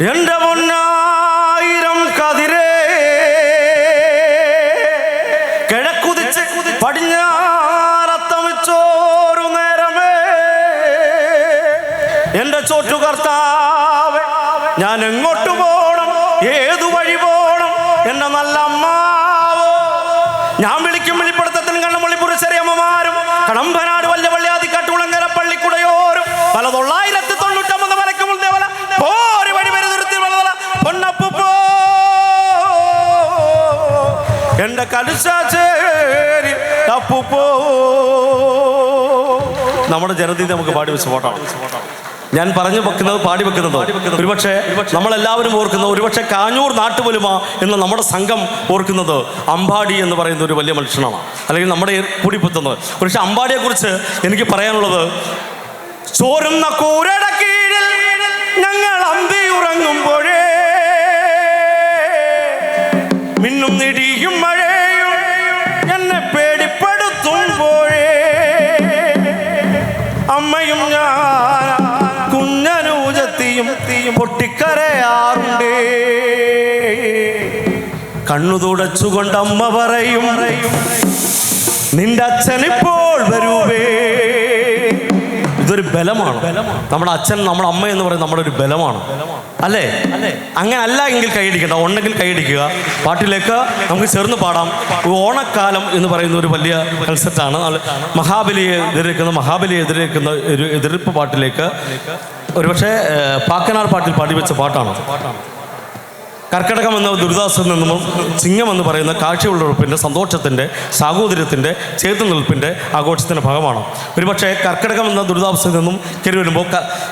എന്റെ മുന്നായിരം കതിരേ. കിഴക്കുതിച്ച് പടിഞ്ഞാറത്തമിച്ചോരു നേരമേ. എന്റെ ചോറ്റുകർത്താവ് ഞാൻ എങ്ങോട്ട് പോണം? ഏതു വഴി പോണം? എന്റെ നല്ല അമ്മാവോ. ഞാൻ വിളിക്കും വെളിപ്പെടുത്തത്തിന് പുരുഷരെ അമ്മമാരും. കടമ്പനാട് വല്യ വള്ളിയാതിക്കാട്ടുളങ്ങര പള്ളിക്കുടയോരും. പല എന്റെ കലുശാചേരി തപ്പു പോ നമ്മുടെ ജനതീ നമുക്ക് പാടി വെച്ച് പോട്ടാണ് ഞാൻ പറഞ്ഞു വെക്കുന്നത് പാടി വെക്കുന്നത് ഒരുപക്ഷെ നമ്മളെല്ലാവരും ഓർക്കുന്നത് ഒരുപക്ഷെ കാഞ്ഞൂർ നാട്ടുപൊലിമ എന്ന നമ്മുടെ സംഘം ഓർക്കുന്നത് അമ്പാടി എന്ന് പറയുന്ന ഒരു വലിയ മനുഷ്യനാണ്. അല്ലെങ്കിൽ നമ്മുടെ കൂടിപ്പുത്തുന്നത് പക്ഷെ അമ്പാടിയെ കുറിച്ച് എനിക്ക് പറയാനുള്ളത് ചോരുന്ന കൂരട കീഴിൽ ഞങ്ങൾ അന്തി ഉറങ്ങുമ്പോഴേ മിന്നും നിടിയും അമ്മയും ഞാൻ കുഞ്ഞനൂജത്തിയും തീയും പൊട്ടിക്കരയാറുണ്ട്. കണ്ണു തുടച്ചുകൊണ്ട് അമ്മ പറയും നിന്റെ അച്ഛനിപ്പോൾ വരൂവേ. ഇതൊരു ബലമാണ്. നമ്മുടെ അച്ഛൻ നമ്മുടെ അമ്മ എന്ന് പറയുന്നത് നമ്മുടെ ഒരു ബലമാണ്. അല്ലേ? അങ്ങനെ അല്ല എങ്കിൽ കൈയടിക്കണ്ട. ഉണ്ടെങ്കിൽ കൈയടിക്കുക. പാട്ടിലേക്ക് നമുക്ക് ചേർന്ന് പാടാം. ഓണക്കാലം എന്ന് പറയുന്ന ഒരു വലിയ കൺസെപ്റ്റാണ് മഹാബലിയെ എതിരേക്കുന്ന മഹാബലിയെ എതിരേക്കുന്ന ഒരു എതിർപ്പ് പാട്ടിലേക്ക് ഒരുപക്ഷെ പാക്കനാർ പാട്ടിൽ പാടി വെച്ച പാട്ടാണ്. കർക്കടകം എന്ന ദുരിതാസിൽ നിന്നും ചിങ്ങം എന്ന് പറയുന്ന കാഴ്ചയുള്ളൊഴുപ്പിന്റെ സന്തോഷത്തിന്റെ സാഹോദര്യത്തിന്റെ ചേർത്ത് നിൽപ്പിന്റെ ആഘോഷത്തിന്റെ ഭാഗമാണ്. ഒരുപക്ഷെ കർക്കിടകം എന്ന ദുരിതാവസ്ഥയിൽ നിന്നും കയറി വരുമ്പോൾ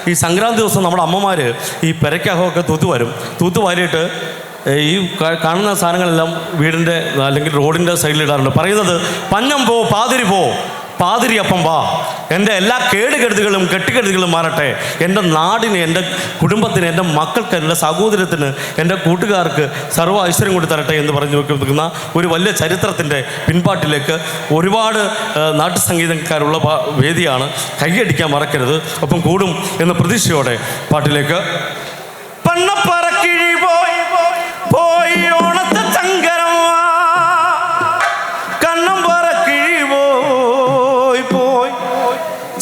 ഈ സംക്രാന്തി ദിവസം നമ്മുടെ അമ്മമാർ ഈ പെരക്കകമൊക്കെ തൂത്തുവാരും തൂത്തുവാരിയിട്ട് ഈ കാണുന്ന സാധനങ്ങളെല്ലാം വീടിന്റെ അല്ലെങ്കിൽ റോഡിന്റെ സൈഡിലിടാറുണ്ട് പറയുന്നത് പന്നം പോ പാതിരി പോ. പാതിരി അപ്പം വാ. എന്റെ എല്ലാ കേടുകെടുതികളും കെട്ടുകെടുതികളും മാറട്ടെ. എന്റെ നാടിന് എന്റെ കുടുംബത്തിന് എന്റെ മക്കൾക്ക് എന്റെ സഹോദരത്തിന് എന്റെ കൂട്ടുകാർക്ക് സർവ ഐശ്വര്യം കൂടി തരട്ടെ എന്ന് പറഞ്ഞു വെക്കുന്ന ഒരു വലിയ ചരിത്രത്തിന്റെ പിൻപാട്ടിലേക്ക് ഒരുപാട് നാട്ടുസംഗീതക്കാരുള്ള വേദിയാണ് കൈയടിക്കാൻ മറക്കരുത്. ഒപ്പം കൂടും എന്ന പ്രതീക്ഷയോടെ പാട്ടിലേക്ക്. പണ്ണപ്പറക്കിഴി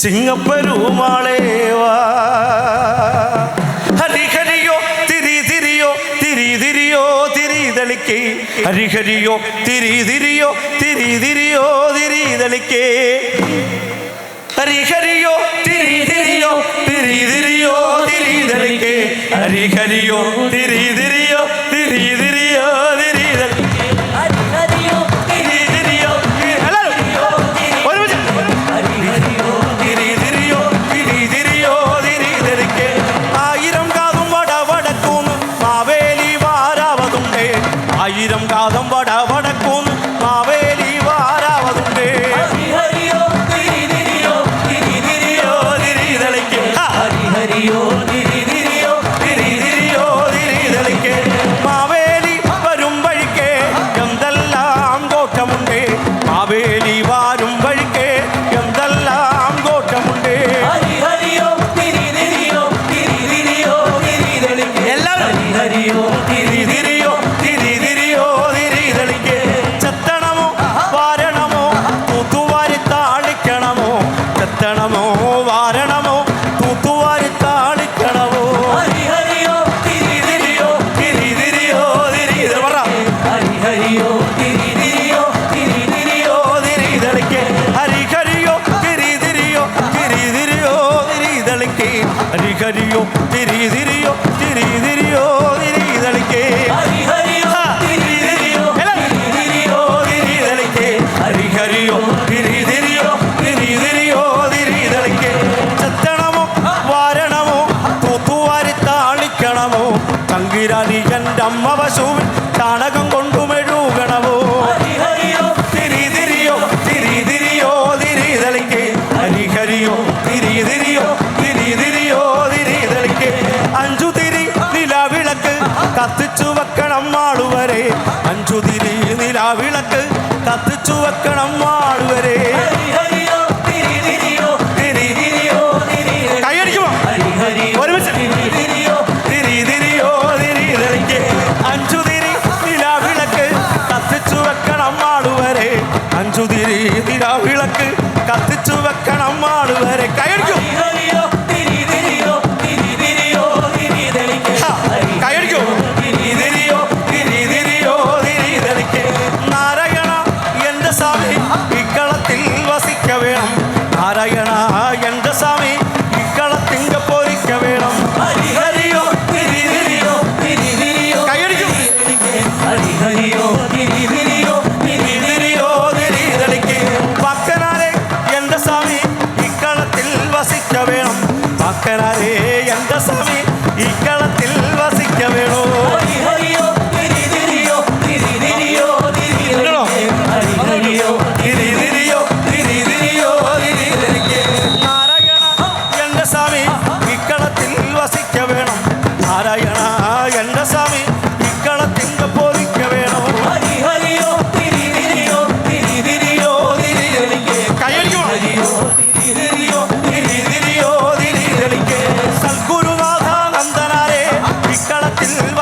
ചിങ്ങപ്പരുമാളേവാ ഹരിഹരിയോ തിരി തിരിയോ തിരി തിരിയോ തിരി തെളിക്കേ ഹരിഹരിയോ തിരി തിരിയോ തിരി തിരിയോ തിരി തെളിക്കേ ഹരിഹരിയോ തിരി തിരിയോ തിരി തിരിയോ തിരി തെളിക്കേ ഹരിഹരിയോ തിരി തിരിയോ காதம் வட வடக்கும் காவேரி ഹരിഹരിയോ തിരി തിരിയോ തിരി തിരിയോ തിരി തെളിക്കേ ഹരിഹരിയോ തിരി തിരിയോ തിരി തിരിയോ തിരി തെളിക്കേ ചെത്തണമോ വാരണമോ തൂത്തുവാരി താളിക്കണമോ. തങ്കിരാനി എന്റെ അമ്മ വശുവിൽ ചാണകം കൊണ്ടു വെക്കണം മാളുവരെ അഞ്ചു തിരി നിലാവിളക്ക് കത്തിച്ചു വെക്കണം മാളുവരെ കൈയടിക്കുമോ? ഒരുമിച്ച്. അഞ്ചു തിരി നിലാവിളക്ക് കത്തിച്ചു വെക്കണം മാളുവരെ അഞ്ചു തിരി നിലാവിളക്ക് മാളുവരെ കൈയടിക്കും.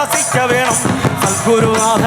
ഉപാസിക്ക വേണം. സൽഗുരുനാഥ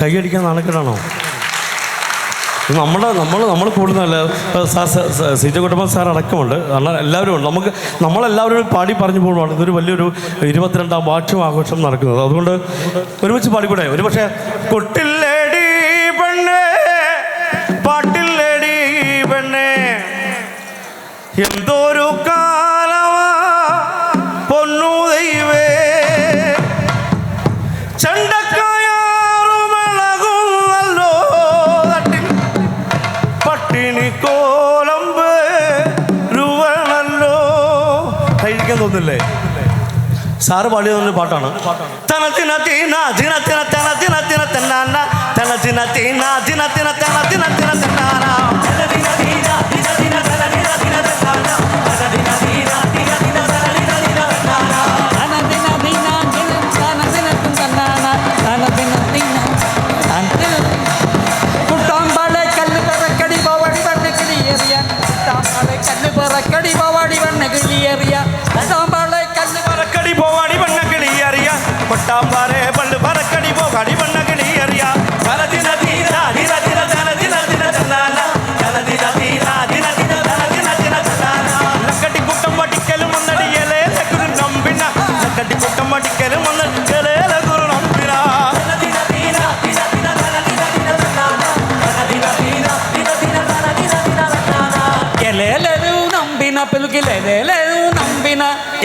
കൈയടിക്കാൻ നടക്കണോ നമ്മുടെ നമ്മൾ നമ്മൾ കൂടുതലല്ല. സാർ സീജ കുട്ടമ്മ സാർ അടക്കമുണ്ട്. കാരണം എല്ലാവരും ഉണ്ട്. നമുക്ക് നമ്മളെല്ലാവരും പാടി പറഞ്ഞു പോകുമ്പോൾ ഇതൊരു വലിയൊരു ഇരുപത്തിരണ്ടാം വാർഷികം ആഘോഷം നടക്കുന്നത്. അതുകൊണ്ട് ഒരുമിച്ച് പാടിക്കൂടെ? ഒരുപക്ഷെ കൊട്ടിൽ കഴിക്കാൻ തോന്നില്ലേ സാറ് പാടിയ നല്ലൊരു പാട്ടാണ്. പാട്ടാണ്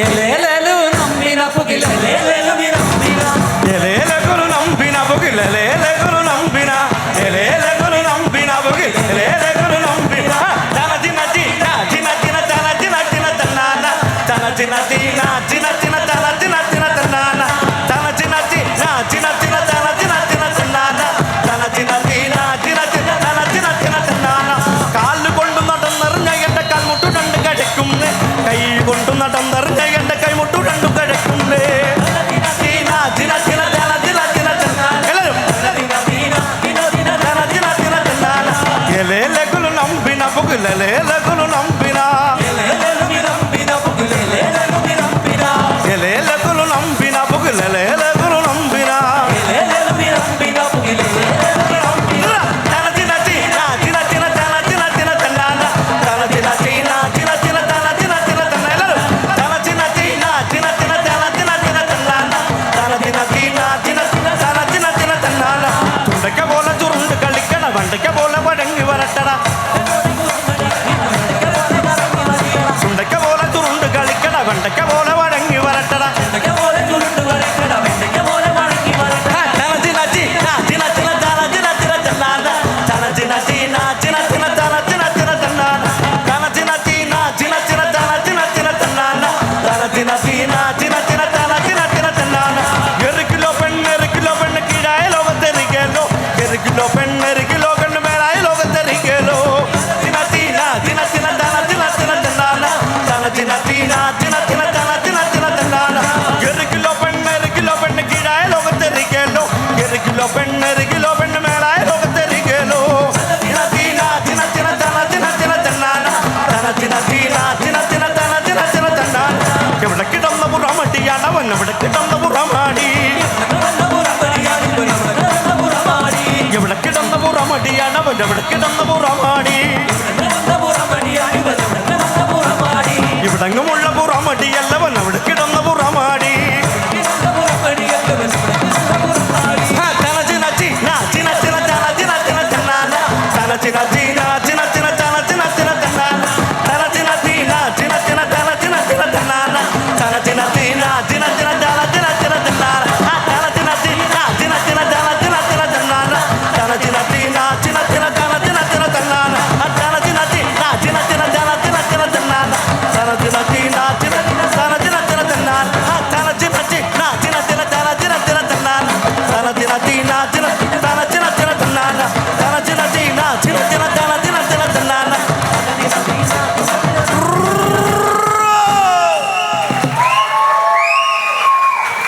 ఎలేలలు నమ్మిన పుగిలేలలు నమ్మిన. ఎలేలకులు నంబిన పుగిలేలకులు నంబిన ఎలేల അവിടെ കിടന്നു